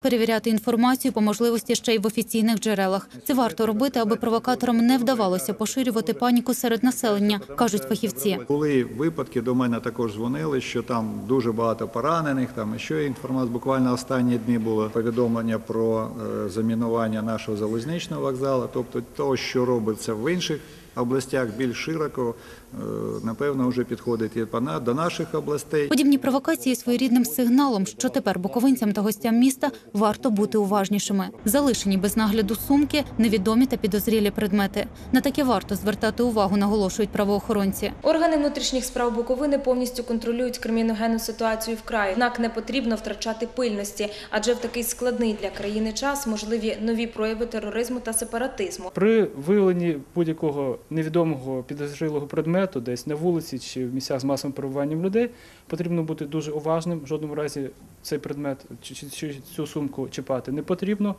Перевіряти інформацію по можливості ще й в офіційних джерелах. Це варто робити, аби провокаторам не вдавалося поширювати паніку серед населення, кажуть фахівці. Були випадки, до мене також дзвонили, що там дуже багато поранених. Там ще інформація. Буквально останні дні було повідомлення про е, замінування нашого залізничного вокзалу. Тобто, того, що робиться в інших областях, більш широко, е, напевно, вже підходить і по на- до наших областей. Подібні провокації своєрідним сигналом, що тепер буковинцям та гостям міста варто бути уважнішими. Залишені без нагляду сумки, невідомі та підозрілі предмети. На таке варто звертати увагу, наголошують правоохоронці. Органи внутрішніх справ Буковини повністю контролюють криміногенну ситуацію в краї. Однак не потрібно втрачати пильності, адже в такий складний для країни час можливі нові прояви тероризму та сепаратизму. При виявленні будь-якого невідомого підозрілого предмету, десь на вулиці чи в місцях з масовим перебуванням людей, потрібно бути дуже уважним. В жодному разі цей предмет чи, чи, чи цю сумку чіпати не потрібно.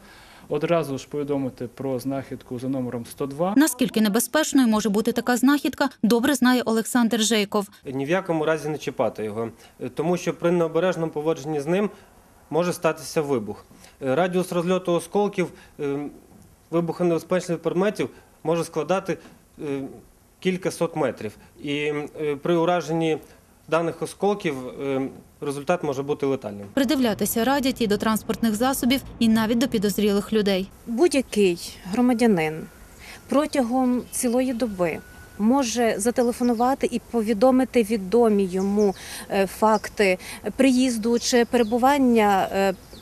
Одразу ж повідомити про знахідку за номером 102. Наскільки небезпечною може бути така знахідка, добре знає Олександр Жейков. ні в якому разі не чіпати його, тому що при необережному поводженні з ним може статися вибух. Е, Радіус розльоту осколків е, вибухонебезпечних предметів може складати е, кілька сот метрів. І е, при ураженні даних осколків е, результат може бути летальним. Придивлятися радять і до транспортних засобів, і навіть до підозрілих людей. будь-який громадянин протягом цілої доби може зателефонувати і повідомити відомі йому факти приїзду чи перебування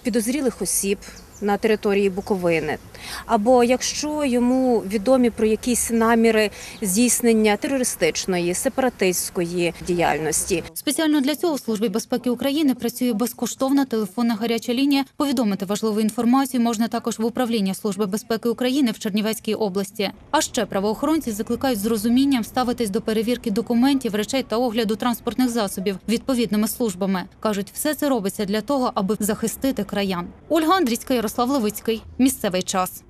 підозрілих осіб. На території Буковини, або якщо йому відомі про якісь наміри здійснення терористичної, сепаратистської діяльності, Спеціально для цього в Службі безпеки України працює безкоштовна телефонна гаряча лінія. Повідомити важливу інформацію можна також в управління Служби безпеки України в Чернівецькій області. А ще правоохоронці закликають з розумінням ставитись до перевірки документів, речей та огляду транспортних засобів відповідними службами. кажуть, все це робиться для того, аби захистити краян. Ольга Андрійська, Ярослав Левицький. Місцевий час.